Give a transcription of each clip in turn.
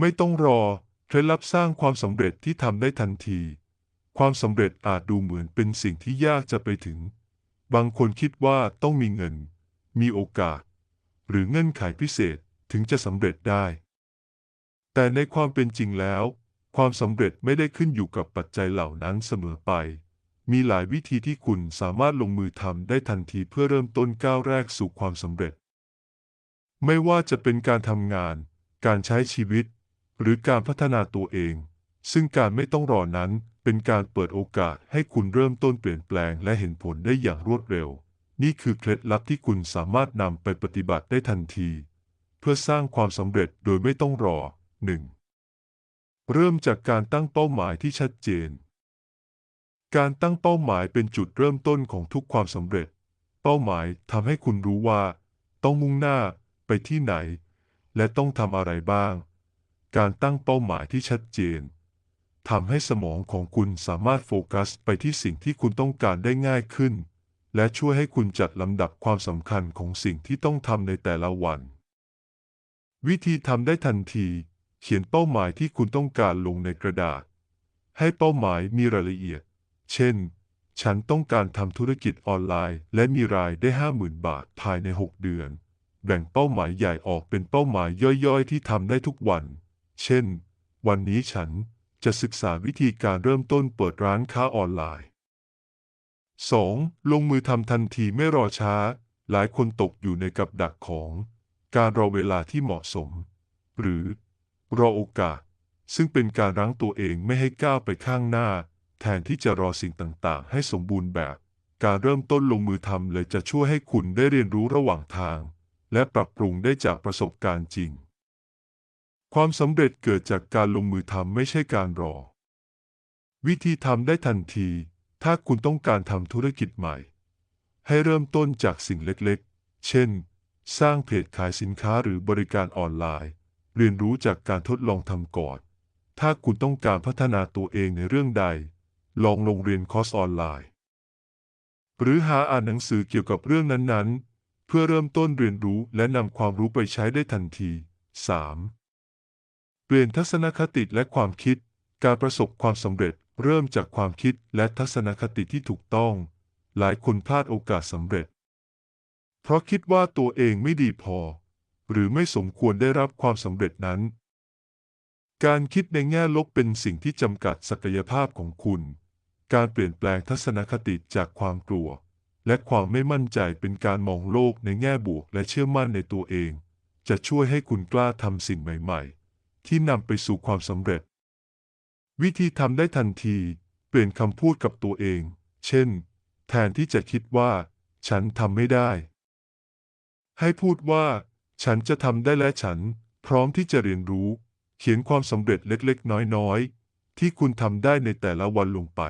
ไม่ต้องรอ เคล็ดลับสร้างความสำเร็จที่ทำได้ทันที ความสำเร็จอาจดูเหมือนเป็นสิ่งที่ยากจะไปถึง บางคนคิดว่าต้องมีเงิน มีโอกาส หรือเงื่อนไขพิเศษถึงจะสำเร็จได้ แต่ในความเป็นจริงแล้ว ความสำเร็จไม่ได้ขึ้นอยู่กับปัจจัยเหล่านั้นเสมอไป มีหลายวิธีที่คุณสามารถลงมือทำได้ทันทีเพื่อเริ่มต้นก้าวแรกสู่ความสำเร็จ ไม่ว่าจะเป็นการทำงาน การใช้ชีวิต หรือการพัฒนาตัวเอง ซึ่งการไม่ต้องรอนั้นเป็นการเปิดโอกาสให้คุณเริ่มต้นเปลี่ยนแปลงและเห็นผลได้อย่างรวดเร็ว นี่คือเคล็ดลับที่คุณสามารถนำไปปฏิบัติได้ทันที เพื่อสร้างความสำเร็จโดยไม่ต้องรอ 1. เริ่มจากการตั้งเป้าหมายที่ชัดเจน การตั้งเป้าหมายเป็นจุดเริ่มต้นของทุกความสำเร็จ เป้าหมายทำให้คุณรู้ว่า ต้องมุ่งหน้าไปที่ไหน และต้องทำอะไรบ้าง การตั้งเป้าหมายที่ชัดเจนทำให้สมองของคุณสามารถโฟกัสไปที่สิ่งที่คุณต้องการได้ง่ายขึ้น และช่วยให้คุณจัดลำดับความสำคัญของสิ่งที่ต้องทำในแต่ละวัน วิธีทำได้ทันที เขียนเป้าหมายที่คุณต้องการลงในกระดาษ ให้เป้าหมายมีรายละเอียด เช่น ฉันต้องการทำธุรกิจออนไลน์ และมีรายได้ 50,000 บาทภายใน 6 เดือน แบ่งเป้าหมายใหญ่ออกเป็นเป้าหมายย่อยๆ ที่ทำได้ทุกวัน เช่น วันนี้ฉันจะศึกษาวิธีการเริ่มต้นเปิดร้านค้าออนไลน์ 2. ลงมือทำทันทีไม่รอช้า หลายคนตกอยู่ในกับดักของการรอเวลาที่เหมาะสม หรือรอโอกาส ซึ่งเป็นการรั้งตัวเองไม่ให้ก้าวไปข้างหน้า แทนที่จะรอสิ่งต่างๆ ให้สมบูรณ์แบบ การเริ่มต้นลงมือทำเลยจะช่วยให้คุณได้เรียนรู้ระหว่างทาง และปรับปรุงได้จากประสบการณ์จริง ความสำเร็จเกิดจากการลงมือทำไม่ใช่การรอ วิธีทำได้ทันที ถ้าคุณต้องการทำธุรกิจใหม่ ให้เริ่มต้นจากสิ่งเล็กๆ เช่น สร้างเพจขายสินค้าหรือบริการออนไลน์ เรียนรู้จากการทดลองทำก่อน ถ้าคุณต้องการพัฒนาตัวเองในเรื่องใด ลองลงเรียนคอร์สออนไลน์ หรือหาอ่านหนังสือเกี่ยวกับเรื่องนั้นๆ เพื่อเริ่มต้นเรียนรู้และนำความรู้ไปใช้ได้ทันที 3. เปลี่ยนทัศนคติและความคิด การประสบความสำเร็จเริ่มจากความคิดและทัศนคติที่ถูกต้อง หลายคนพลาดโอกาสสำเร็จ เพราะคิดว่าตัวเองไม่ดีพอ หรือไม่สมควรได้รับความสำเร็จนั้น การคิดในแง่ลบเป็นสิ่งที่จำกัดศักยภาพของคุณ การเปลี่ยนแปลงทัศนคติจากความกลัว และความไม่มั่นใจเป็นการมองโลกในแง่บวกและเชื่อมั่นในตัวเอง จะช่วยให้คุณกล้าทำสิ่งใหม่ ๆ ที่นำไปสู่ความสำเร็จ วิธีทำได้ทันที เปลี่ยนคำพูดกับตัวเอง เช่น แทนที่จะคิดว่า ฉันทำไม่ได้ ให้พูดว่า ฉันจะทำได้และฉัน พร้อมที่จะเรียนรู้ เขียนความสำเร็จเล็กๆ น้อยๆ ที่คุณทำได้ในแต่ละวันลงไป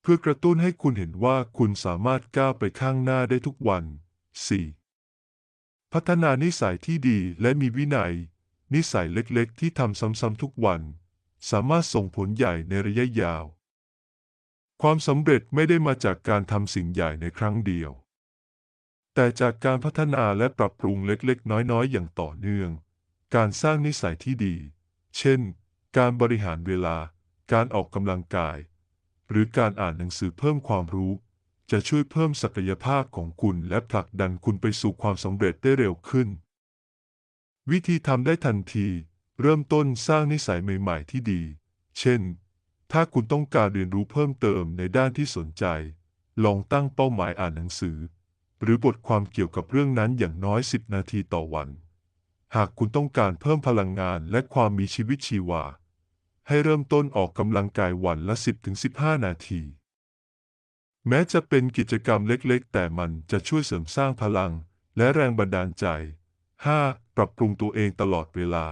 เพื่อกระตุ้นให้คุณเห็นว่าคุณสามารถก้าวไปข้างหน้าได้ทุกวัน 4. พัฒนานิสัยที่ดีและมีวินัย นิสัยเล็กๆ ที่ทำซ้ำๆทุกวัน สามารถส่งผลใหญ่ในระยะยาว ความสำเร็จไม่ได้มาจากการทำสิ่งใหญ่ในครั้งเดียว แต่จากการพัฒนาและปรับปรุงเล็กๆ น้อยๆ อย่างต่อเนื่อง การสร้างนิสัยที่ดี เช่น การบริหารเวลา การออกกำลังกาย หรือการอ่านหนังสือเพิ่มความรู้ จะช่วยเพิ่มศักยภาพของคุณและผลักดันคุณไปสู่ความสำเร็จได้เร็วขึ้น วิธีทำได้ทันที เริ่มต้นสร้างนิสัยใหม่ ๆ ที่ดี เช่น ถ้าคุณต้องการเรียนรู้เพิ่มเติมในด้านที่สนใจ ลองตั้งเป้าหมายอ่านหนังสือ หรือบทความเกี่ยวกับเรื่องนั้นอย่างน้อย 10 นาทีต่อวัน หากคุณต้องการเพิ่มพลังงานและความมีชีวิตชีวา ให้เริ่มต้นออกกำลังกายวันละ 10-15 นาที แม้จะเป็นกิจกรรมเล็กๆ แต่มันจะช่วยเสริมสร้างพลังและแรงบันดาลใจ 5. ปรับปรุงตัวเองตลอดเวลา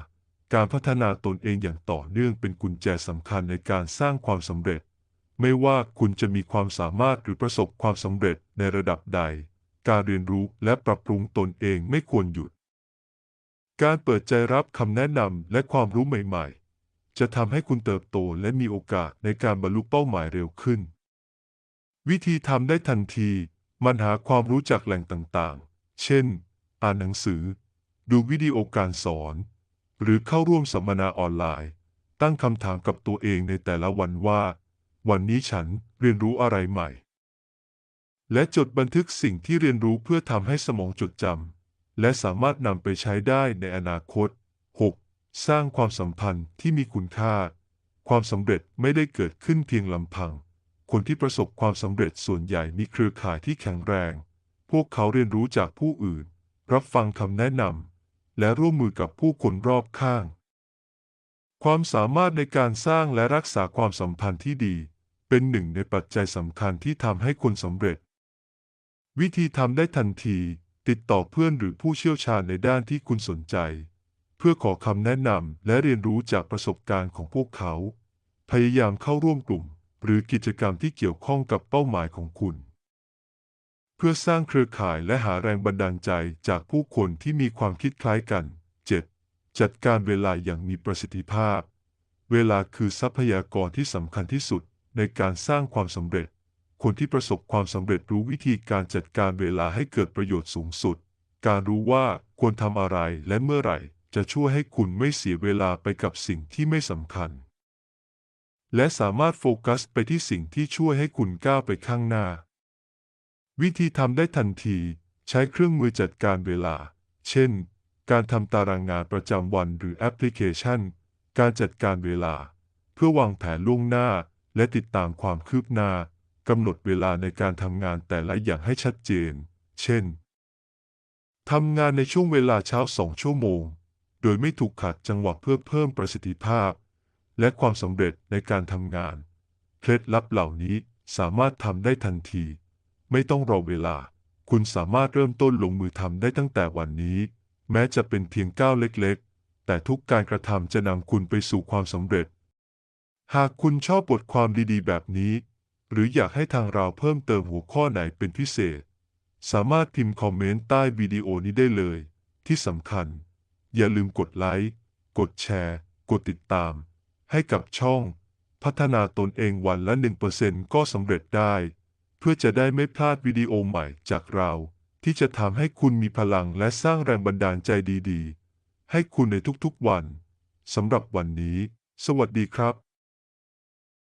การพัฒนาตนเองอย่างต่อเนื่องเป็นกุญแจสำคัญในการสร้างความสำเร็จ ไม่ว่าคุณจะมีความสามารถหรือประสบความสำเร็จในระดับใด การเรียนรู้และปรับปรุงตนเองไม่ควรหยุด การเปิดใจรับคำแนะนำและความรู้ใหม่ๆ จะทำให้คุณเติบโตและมีโอกาสในการบรรลุเป้าหมายเร็วขึ้น วิธีทำได้ทันที มันหาความรู้จากแหล่งต่างๆ เช่น อ่านหนังสือ ดูวิดีโอการสอน หรือเข้าร่วมสัมมนาออนไลน์ ตั้งคำถามกับตัวเองในแต่ละวันว่า วันนี้ฉันเรียนรู้อะไรใหม่ และจดบันทึกสิ่งที่เรียนรู้เพื่อทำให้สมองจดจำและสามารถนำไปใช้ได้ในอนาคต 6. สร้างความสัมพันธ์ที่มีคุณค่า ความสำเร็จไม่ได้เกิดขึ้นเพียงลำพัง คนที่ประสบความสำเร็จส่วนใหญ่มีเครือข่ายที่แข็งแรง พวกเขาเรียนรู้จากผู้อื่น รับฟังคำแนะนำ และร่วมมือกับผู้คนรอบข้าง ความสามารถในการสร้างและรักษาความสัมพันธ์ที่ดี เป็นหนึ่งในปัจจัยสำคัญที่ทำให้คนสำเร็จ วิธีทำได้ทันที ติดต่อเพื่อนหรือผู้เชี่ยวชาญในด้านที่คุณสนใจ เพื่อขอคำแนะนำและเรียนรู้จากประสบการณ์ของพวกเขา พยายามเข้าร่วมกลุ่ม หรือกิจกรรมที่เกี่ยวข้องกับเป้าหมายของคุณ เพื่อสร้างเครือข่ายและหาแรงบันดาลใจจากผู้คนที่มีความคิดคล้ายกัน 7. จัดการเวลาอย่างมีประสิทธิภาพ เวลาคือทรัพยากรที่สำคัญที่สุดในการสร้างความสำเร็จ คนที่ประสบความสำเร็จรู้วิธีการจัดการเวลาให้เกิดประโยชน์สูงสุด การรู้ว่าควรทำอะไรและเมื่อไหร่ จะช่วยให้คุณไม่เสียเวลาไปกับสิ่งที่ไม่สำคัญ และสามารถโฟกัสไปที่สิ่งที่ช่วยให้คุณก้าวไปข้างหน้า วิธีทำได้ทันที ใช้เครื่องมือจัดการเวลา เช่น การทำตารางงานประจำวันหรือแอปพลิเคชัน การจัดการเวลา เพื่อวางแผนล่วงหน้า และติดตามความคืบหน้ากำหนดเวลาในการทำงานแต่ละอย่างให้ชัดเจน เช่น ทำงานในช่วงเวลาเช้าสองชั่วโมง โดยไม่ถูกขัดจังหวะเพื่อเพิ่มประสิทธิภาพ และความสำเร็จในการทำงาน เคล็ดลับเหล่านี้สามารถทำได้ทันที ไม่ต้องรอเวลา คุณสามารถเริ่มต้นลงมือทำได้ตั้งแต่วันนี้ แม้จะเป็นเพียงก้าวเล็กๆ แต่ทุกการกระทำจะนำคุณไปสู่ความสำเร็จ หากคุณชอบบทความดีๆ แบบนี้ หรืออยากให้ทางเราเพิ่มเติมหัวข้อไหนเป็นพิเศษ สามารถพิมพ์คอมเมนต์ใต้วิดีโอนี้ได้เลย ที่สำคัญ อย่าลืมกดไลค์กดแชร์ กดติดตาม ให้กับช่อง พัฒนาตนเองวันละ 1%ก็สำเร็จได้ เพื่อจะได้ไม่พลาดวิดีโอใหม่จากเรา ที่จะทำให้คุณมีพลังและสร้างแรงบันดาลใจดีๆ ให้คุณในทุกๆวันสำหรับวันนี้ สวัสดีครับ